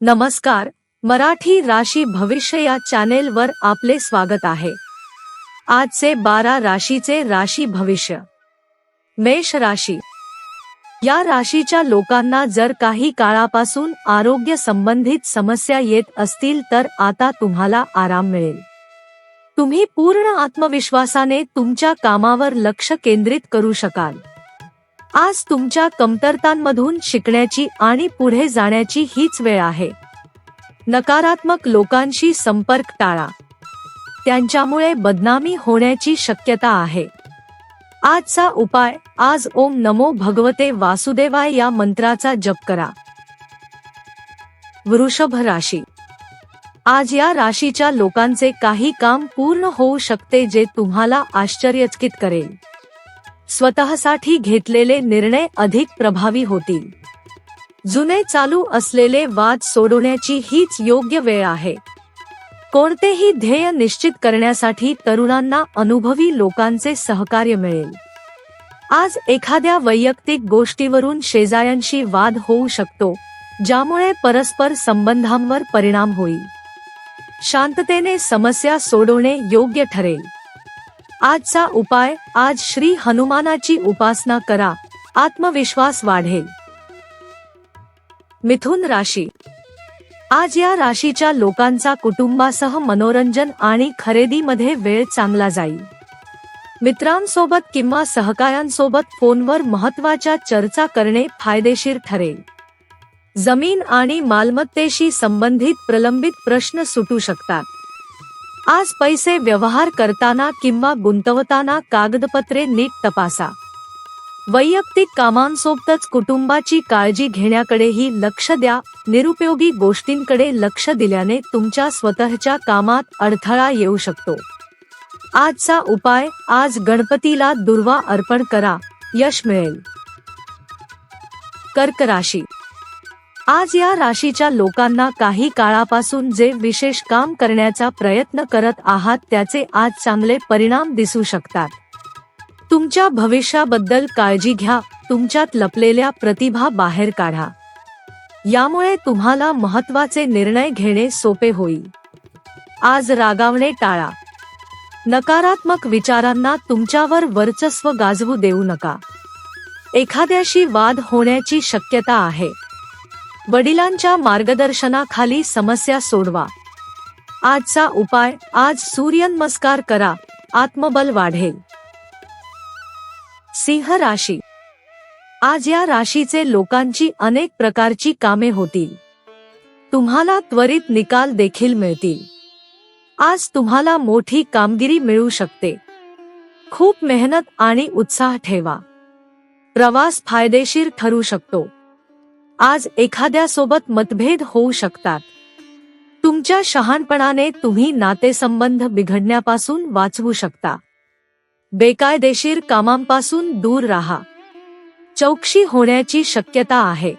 नमस्कार मराठी राशी भविष्य या चॅनेल वर आपले स्वागत आहे. आजचे बारा राशीचे राशी भविष्य. मेष राशी. या राशीच्या लोकांना जर काही काळापासून आरोग्य संबंधित समस्या येत असतील तर आता तुम्हाला आराम मिळेल. तुम्ही पूर्ण आत्मविश्वासाने तुमच्या कामावर लक्ष केंद्रित करू शकाल. आज तुमच्या कमतरतांमधून शिकण्याची आणि पुढे जाण्याची हीच वेळ आहे. नकारात्मक लोकांशी संपर्क टाळा. त्यांच्यामुळे बदनामी होण्याची शक्यता आहे. आजचा उपाय आज ओम नमो भगवते वासुदेवाय या मंत्राचा जप करा. वृषभ राशी. आज या राशीच्या लोकांचे काही काम पूर्ण होऊ शकते जे तुम्हाला आश्चर्यचकित करेल. स्वतःसाठी घेतलेले निर्णय अधिक प्रभावी होतील. जुने चालू असलेले वाद सोडवण्याची हीच योग्य वेळ आहे. कोणतेही ध्येय निश्चित करण्यासाठी तरुणांना अनुभवी लोकांचे सहकार्य मिळेल. आज एखाद्या वैयक्तिक गोष्टीवरून शेजाऱ्यांशी वाद होऊ शकतो ज्यामुळे परस्पर संबंधांवर परिणाम होईल. शांततेने समस्या सोडवणे योग्य ठरेल. आजचा उपाय आज श्री हनुमानाची उपासना करा. आत्मविश्वास वाढेल. मिथुन राशी. आज या राशीच्या लोकांचा कुटुंबासह मनोरंजन आणि खरेदीमध्ये वेळ चांगला जाईल. मित्रांसोबत किंवा सहकाऱ्यांसोबत फोनवर महत्त्वाच्या चर्चा करणे फायदेशीर ठरेल. जमीन आणि मालमत्तेशी संबंधित प्रलंबित प्रश्न सुटू शकतात. आज पैसे व्यवहार करताना किंवा गुंतवताना कागदपत्रे नीट तपासा. वैयक्तिक कामांसोबतच कुटुंबाची काळजी घेण्याकडेही लक्ष द्या. निरुपयोगी गोष्टींकडे लक्ष दिल्याने तुमच्या स्वतःच्या कामात अडथळा येऊ शकतो. आजचा उपाय आज गणपतीला दुर्वा अर्पण करा. यश मिळेल. कर्क राशी. आज या राशीच्या लोकांना काही काळापासून जे विशेष काम करण्याचा प्रयत्न करत आहात त्याचे आज चांगले परिणाम दिसू शकतात. तुमच्या भविष्याबद्दल काळजी घ्या तुमच्यात लपलेल्या प्रतिभा बाहेर काढा. यामुळे तुम्हाला महत्त्वाचे निर्णय घेणे सोपे होईल. आज रागावणे टाळा. नकारात्मक विचारांना तुमच्यावर वर्चस्व गाजवू देऊ नका. एखाद्याशी वाद होण्याची शक्यता आहे. वडिलांच्या मार्गदर्शनाखाली समस्या सोडवा. आजचा उपाय आज सूर्यनमस्कार करा आत्मबल वाढेल. सिंह राशी. आज या राशीचे लोकांची अनेक प्रकारची कामे होतील. तुम्हाला त्वरित निकाल देखील मिळतील. आज तुम्हाला मोठी कामगिरी मिळू शकते. खूप मेहनत आणि उत्साह ठेवा. प्रवास फायदेशीर ठरू शकतो. आज एखाद्यासोबत मतभेद होऊ शकतात. तुमच्या शहाणपणाने तुम्ही नातेसंबंध बिघडण्यापासून वाचवू शकता. बेकायदेशीर कामांपासून दूर राहा. चौकशी होण्याची शक्यता आहे.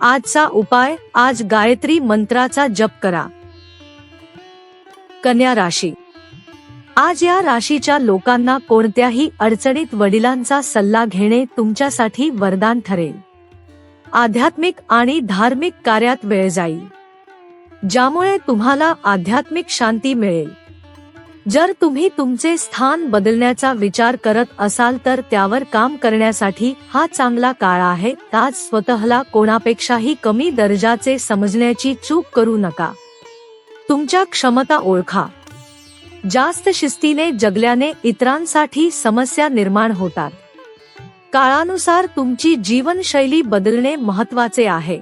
आजचा उपाय आज गायत्री मंत्राचा जप करा. कन्या राशी. आज या राशीच्या लोकांना कोणत्याही अडचणीत वडिलांचा सल्ला घेणे तुमच्यासाठी वरदान ठरेल. आध्यात्मिक आणि धार्मिक कार्यात वेळ जाईल ज्यामुळे तुम्हाला आध्यात्मिक शांती मिळेल. जर तुम्ही तुमचे स्थान बदलण्याचा विचार करत असाल तर त्यावर काम करण्यासाठी हा चांगला काळ आहे आज स्वतःला कोणापेक्षाही कमी दर्जाचे समजण्याची चूक करू नका. तुमच्या क्षमता ओळखा. जास्त शिस्तीने जगल्याने इतरांसाठी समस्या निर्माण होतात. काळानुसार तुमची जीवनशैली बदलणे महत्त्वाचे आहे.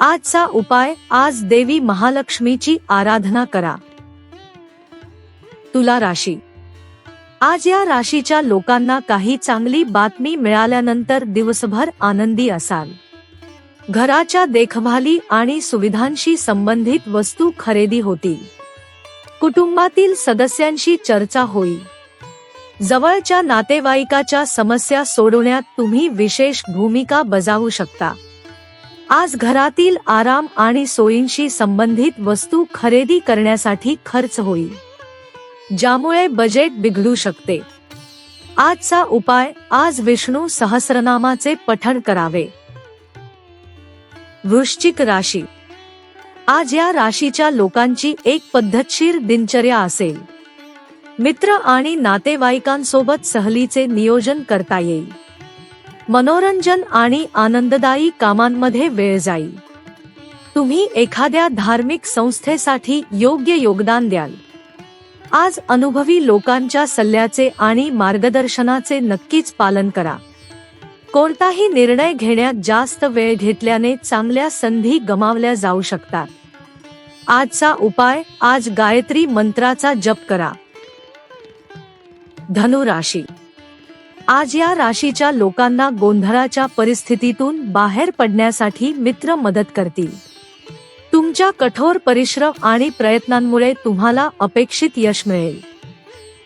आजचा उपाय आज देवी महालक्ष्मीची आराधना करा. तुला राशी. आज या राशीच्या लोकांना काही चांगली बातमी मिळाल्यानंतर दिवसभर आनंदी असाल. घराच्या देखभाली आणि सुविधांशी संबंधित वस्तू खरेदी होतील. कुटुंबातील सदस्यांशी चर्चा होईल. जवळच्या नातेवाईकाच्या समस्या सोडवण्यात तुम्ही विशेष भूमिका बजावू शकता. आज घरातील आराम आणि सोयींशी संबंधित वस्तू खरेदी करण्यासाठी खर्च होईल ज्यामुळे बजेट बिघडू शकते. आजचा उपाय आज विष्णू सहस्रनामाचे पठण करावे. वृश्चिक राशी. आज या राशीच्या लोकांची एक पद्धतशीर दिनचर्या असेल. मित्र आणि नातेवाईकांसोबत सहलीचे नियोजन करता येईल. मनोरंजन आणि आनंददायी कामांमध्ये वेळ जाईल. तुम्ही एखाद्या धार्मिक संस्थेसाठी योग्य योगदान द्याल. आज अनुभवी लोकांच्या सल्ल्याचे आणि मार्गदर्शनाचे नक्कीच पालन करा. कोणताही निर्णय घेण्यात जास्त वेळ घेतल्याने चांगल्या संधी गमावल्या जाऊ शकतात. आजचा उपाय आज गायत्री मंत्राचा जप करा. धनु राशी आज या राशीच्या लोकांना गोंधळाच्या परिस्थितीतून बाहेर पडण्यासाठी मित्र मदत करतील. तुमच्या कठोर परिश्रम आणि प्रयत्नांमुळे तुम्हाला अपेक्षित यश मिळेल.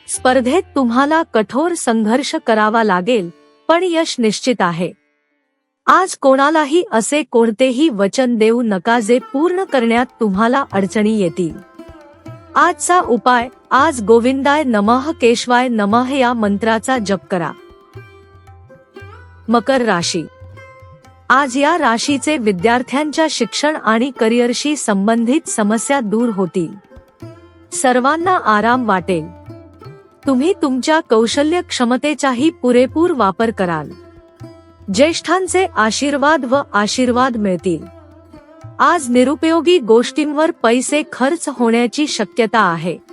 स्पर्धेत तुम्हाला कठोर संघर्ष करावा लागेल पण यश निश्चित आहे. आज कोणालाही असे कोणतेही वचन देऊ नका जे पूर्ण करण्यात तुम्हाला अडचणी येतील. आजचा उपाय आज गोविंदाय नमः केशवाय नमः या मंत्राचा जप करा. मकर राशी. आज या राशीचे विद्यार्थ्यांच्या शिक्षण आणि करिअरशी संबंधित समस्या दूर होतील. सर्वांना आराम वाटेल. तुम्ही तुमच्या कौशल्य क्षमतेचाही पुरेपूर वापर कराल. ज्येष्ठांचे आशीर्वाद व आशीर्वाद मिळतील. आज निरुपयोगी गोष्टींवर पैसे खर्च होण्याची शक्यता आहे.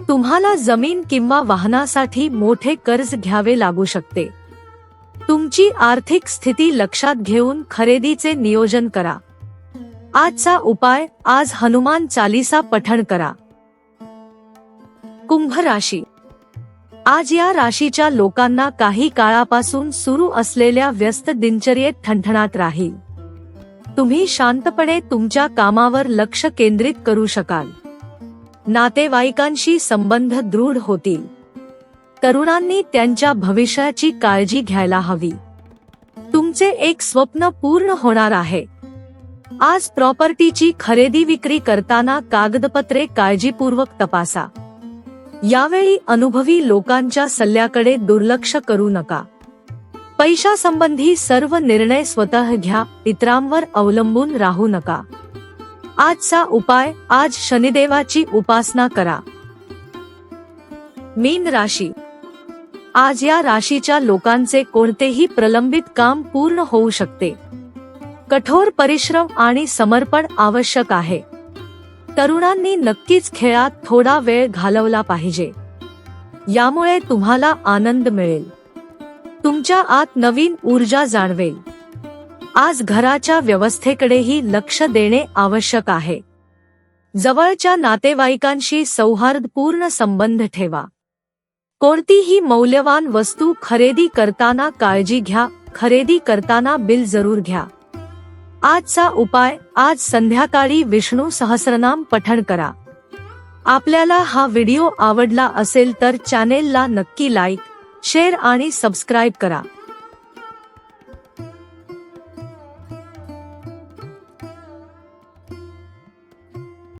तुम्हाला जमीन किंवा वाहनासाठी मोठे कर्ज घ्यावे लागू शकते. तुमची आर्थिक स्थिती लक्षात घेऊन खरेदीचे नियोजन करा. आजचा उपाय आज हनुमान चालीसा पठण करा. कुंभ राशी. आज या राशीच्या लोकांना काही काळापासून सुरू असलेल्या व्यस्त दिनचर्येत ठणठणात राहील. तुम्ही शांतपणे तुमच्या कामावर लक्ष केंद्रित करू शकाल. नातेवाईकांशी संबंध दृढ होतील. तरुणांनी त्यांच्या भविष्याची काळजी घ्यायला हवी. तुमचे एक स्वप्न पूर्ण होणार आहे. आज प्रॉपर्टीची खरेदी विक्री करताना कागदपत्रे काळजीपूर्वक तपासा. यावेळी अनुभवी लोकांच्या सल्ल्याकडे दुर्लक्ष करू नका. पैशासंबंधी सर्व निर्णय स्वतः घ्या इतरांवर अवलंबून राहू नका. आजचा उपाय आज शनिदेवाची उपासना करा. मीन राशी. आज या राशीच्या लोकांचे कोणतेही प्रलंबित काम पूर्ण होऊ शकते. कठोर परिश्रम आणि समर्पण आवश्यक आहे. तरुणांनी नक्कीच खेळात थोडा वेळ घालवला पाहिजे. यामुळे तुम्हाला आनंद मिळेल. तुमच्या आत नवीन ऊर्जा जाणवेल. आज घराच्या व्यवस्थेकडेही लक्ष देणे आवश्यक आहे. जवळच्या नातेवाईकांशी सौहार्दपूर्ण संबंध ठेवा. कोणतीही मौल्यवान वस्तू खरेदी करताना काळजी घ्या खरेदी करताना बिल जरूर घ्या. आजचा उपाय आज संध्याकाळी विष्णू सहस्रनाम पठण करा. आपल्याला हा व्हिडिओ आवडला असेल तर चॅनेलला नक्की लाईक शेअर आणि सबस्क्राईब करा.